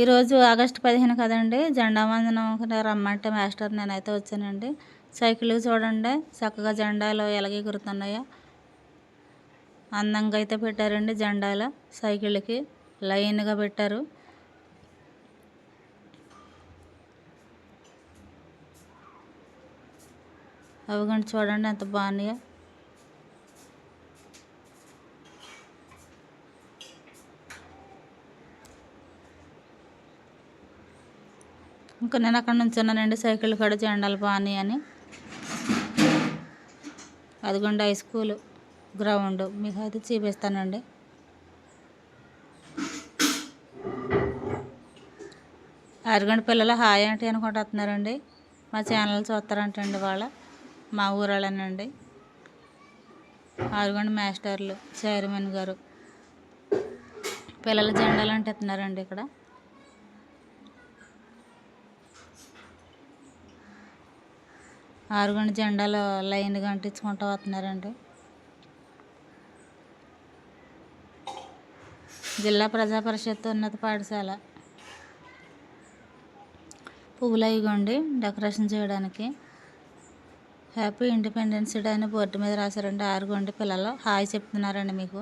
ఈరోజు ఆగస్టు పదిహేను కదండి. జెండా వందనం రమ్మంటే మాస్టర్ నేనైతే వచ్చానండి. సైకిల్ చూడండి చక్కగా జెండాలు ఎలాగ ఎగురుతున్నాయో అందంగా అయితే పెట్టారండి జెండాలు సైకిళ్ళకి. లైన్గా పెట్టారు. అవి కానీ చూడండి ఎంత బాగున్నాయో. ఇంకా నేను అక్కడ నుంచి ఉన్నానండి సైకిల్ కూడా జెండాలు బాగున్నాయి అని. అదిగోండి హై స్కూల్ గ్రౌండ్ మీకు అయితే చూపిస్తానండి. అరగంట పిల్లలు హాయ్ అంటే అనుకుంటున్నారండి. మా ఛానల్ చూస్తారంటండి వాళ్ళ. మా ఊరాళ్ళనండి. ఆరుగొండ మాస్టర్లు చైర్మన్ గారు. పిల్లల జెండాలు అంటున్నారండి ఇక్కడ. ఆరుగొండ జెండాలు లైన్గా అంటించుకుంటూ వస్తున్నారండి. జిల్లా ప్రజా పరిషత్ ఉన్నత పాఠశాల. పువ్వులు ఇవ్వండి డెకరేషన్ చేయడానికి. హ్యాపీ ఇండిపెండెన్స్ డే అని బోర్డు మీద రాశారండి. ఆరుగొండి పిల్లలు హాయ్ చెప్తున్నారండి మీకు.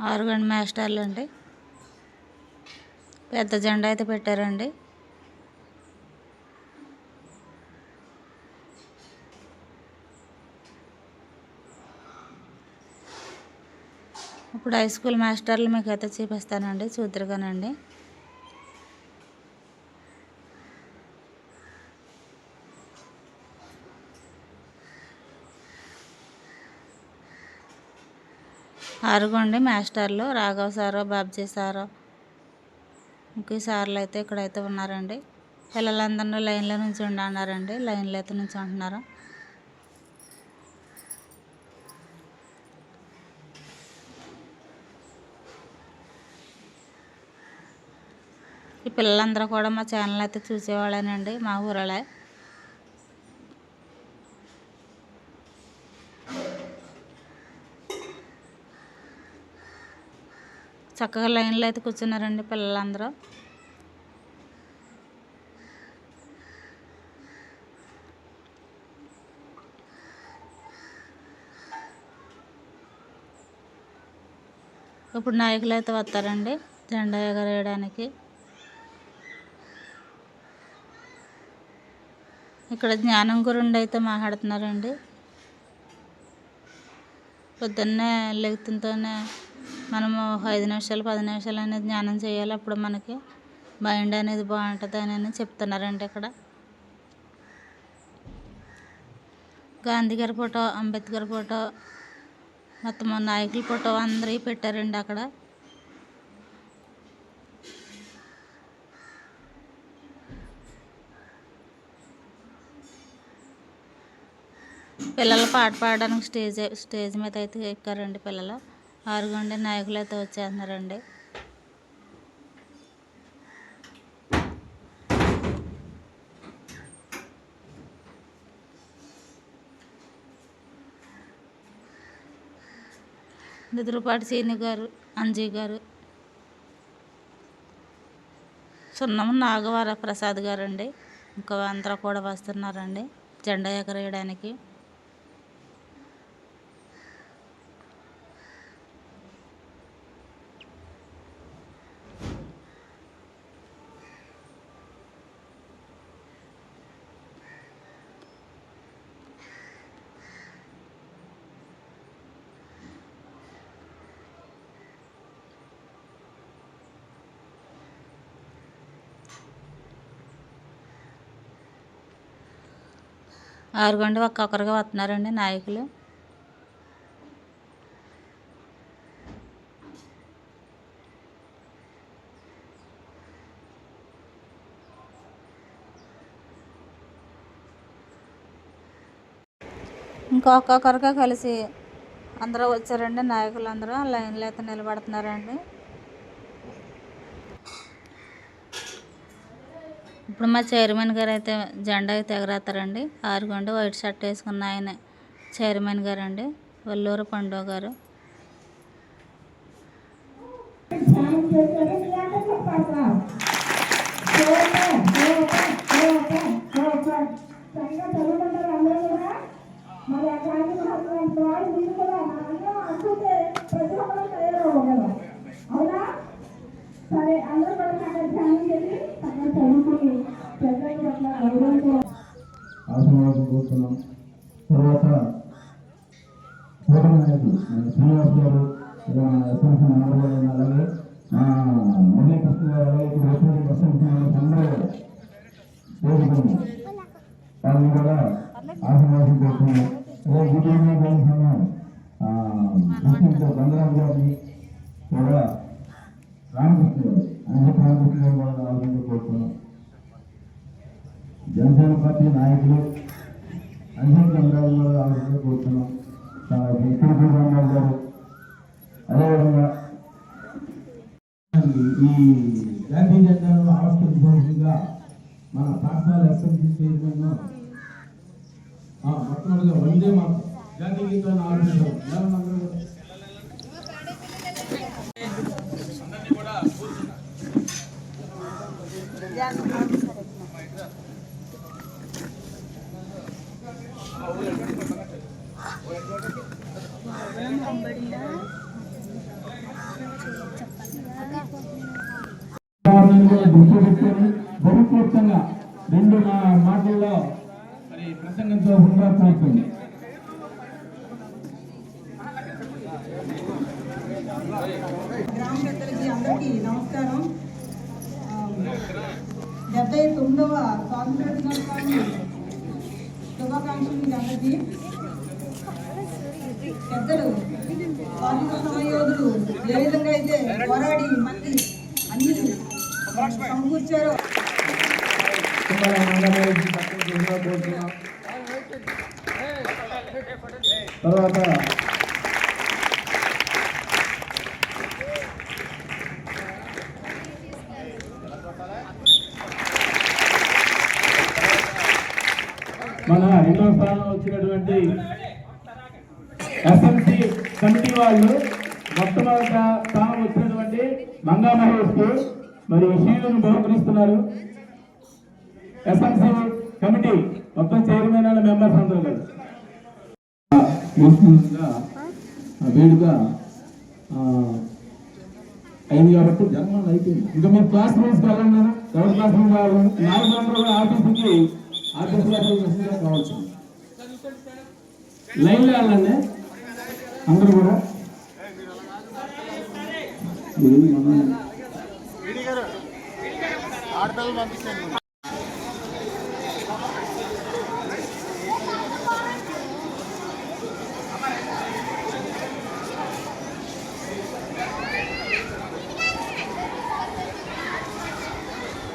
ఆరుగండి మాస్టర్లు అండి. పెద్ద జెండా అయితే పెట్టారండి. ఇప్పుడు హై స్కూల్ మాస్టర్లు మీకు అయితే చూపిస్తానండి చూద్దరుగానండి ఆరుగోండి మాస్టర్లు రాఘవ్ సారు బాబ్జీ సారు. ఇంకే సార్లు అయితే ఇక్కడైతే ఉన్నారండి. పిల్లలందరూ లైన్లో నుంచి ఉండన్నారండి లైన్లో అయితే నుంచి ఉంటున్నారు. ఈ పిల్లలందరూ కూడా మా ఛానల్ అయితే చూసేవాళ్ళేనండి మా ఊరలే. చక్కగా లైన్లో అయితే కూర్చున్నారండి పిల్లలందరూ. ఇప్పుడు నాయకులు అయితే వస్తారండి జెండా ఎగరేయడానికి. ఇక్కడ జ్ఞానం గురుండి అయితే మాట్లాడుతున్నారండి. పొద్దున్నే లెగుతుంతోనే మనము ఐదు నిమిషాలు పది నిమిషాలు అనేది ధ్యానం చేయాలి. అప్పుడు మనకి మైండ్ అనేది బాగుంటుంది అని చెప్తున్నారండి ఇక్కడ. గాంధీ గారి ఫోటో అంబేద్కర్ ఫోటో మొత్తం నాయకుల ఫోటో అందరి పెట్టారండి అక్కడ. పిల్లలు పాట పాడడానికి స్టేజ్ స్టేజ్ మీద అయితే ఎక్కారండి పిల్లలు. ఆరుగుండి నాయకులు వచ్చేస్తున్నారండి. నిద్రపాటి సీని గారు అంజీ గారు సున్నం నాగవర ప్రసాద్ గారు అండి ఇంకా అందరూ కూడా వస్తున్నారండి. జెండా ఎగరేయడానికి. ఆరుగుండి ఒక్కొక్కరుగా వస్తున్నారండి నాయకులు. ఇంకొక్కొక్కరుగా కలిసి అందరూ వచ్చారండి నాయకులు అందరూ లైన్లో అయితే నిలబడుతున్నారండి. ఇప్పుడు మా చైర్మన్ గారు అయితే జెండా అయితే ఎగరేస్తారండి ఆరుగొండ వైట్ షర్ట్ వేసుకున్న ఆయన చైర్మన్ గారు అండి వల్లూరు పండుగ గారు. ధ్యానం చేశారు మీ అంటే చెప్పాలి sir super super super super చక్కగా చదువుకుంటారు అందరూ కూడా మరి ఆ గాంధీ మహాత్మ వాడు మీరు కూడా మనందరం అనుకుంటే ప్రతి ఒక్కరు తయారవ్వగలం అవునా సరే అందరూ కూడా చక్కగా ధ్యానం చేసి చక్కగా చదువుకుని పెద్దల పట్ల గౌరవంతో ఆశీర్వాదం కోరుతున్నాం తర్వాత కూటమి నాయకులు శ్రీనివాస్ గారు ఎస్ఎంసీ అలాగే మురళీకృష్ణ గారు అలాగే ఇక్కడ వచ్చినటువంటి ఎస్ఎంసీ అందరూ వాళ్ళని కూడా ఈ గాంధీ జెండాను ఆవిష్కరించవలసిందిగా మన పాఠశాల ఎస్ఎంసీ చైర్మన్ మొట్టమొదటిగా వందే మాత్రం గాంధీ గీతాన్ని ఆలోచించారు రెండు నా మాటల్లో మరి ప్రసంగంతో కోరుతుంది గ్రామ పెద్దలకి అందరికీ నమస్కారం. డెబ్బై తొమ్మిదవ స్వాతంత్ర దినోత్సవాన్ని శుభాకాంక్షలు మీకు అందరికీ. పెద్దలు స్వాతంత్ర సమయోధులు ఏ విధంగా అయితే పోరాడి మంది అన్ని సమకూర్చారో తర్వాత మన రెండో స్థానంలో వచ్చినటువంటి ఎస్ఎంసి కమిటీ వాళ్ళు మొట్టమొదట స్థానం వచ్చినటువంటి మంగా మహేష్ మరి షీలను బహుకరిస్తున్నారు. ఎస్ఎంసి కమిటీ మొత్తం చైర్మన్ అండ్ మెంబర్స్ అందరూ కలిసి ముఖ్యంగా అయింది కాబట్టి జన్మలు అయిపోయింది. ఇంకా మీరు క్లాస్ రూమ్స్కి వెళ్ళండి ఎవరి క్లాస్ రూమ్ కావాలి నాలుగు కూడా ఆఫీస్కి ఆఫీస్ క్లాస్ కావచ్చు. లైన్లో వెళ్ళండి. అందరూ కూడా. ఆడపిల్లలు పంపించండి.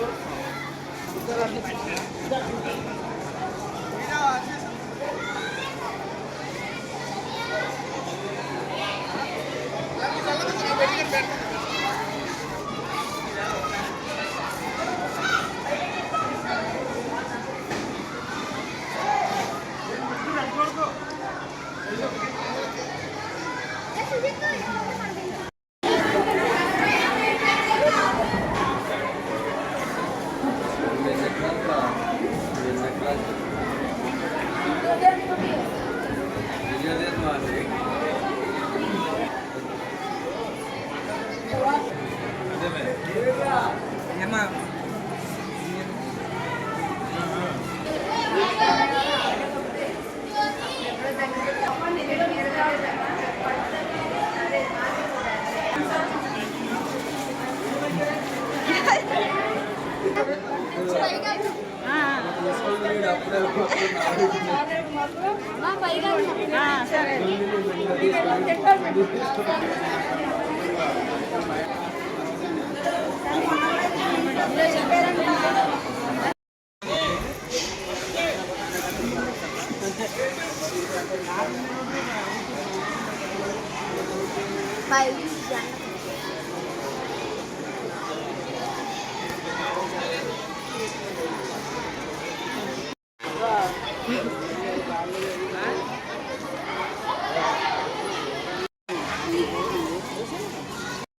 ఏమా అరే Ah, pak Iga. Ah, sorry. Ini kan. Bye.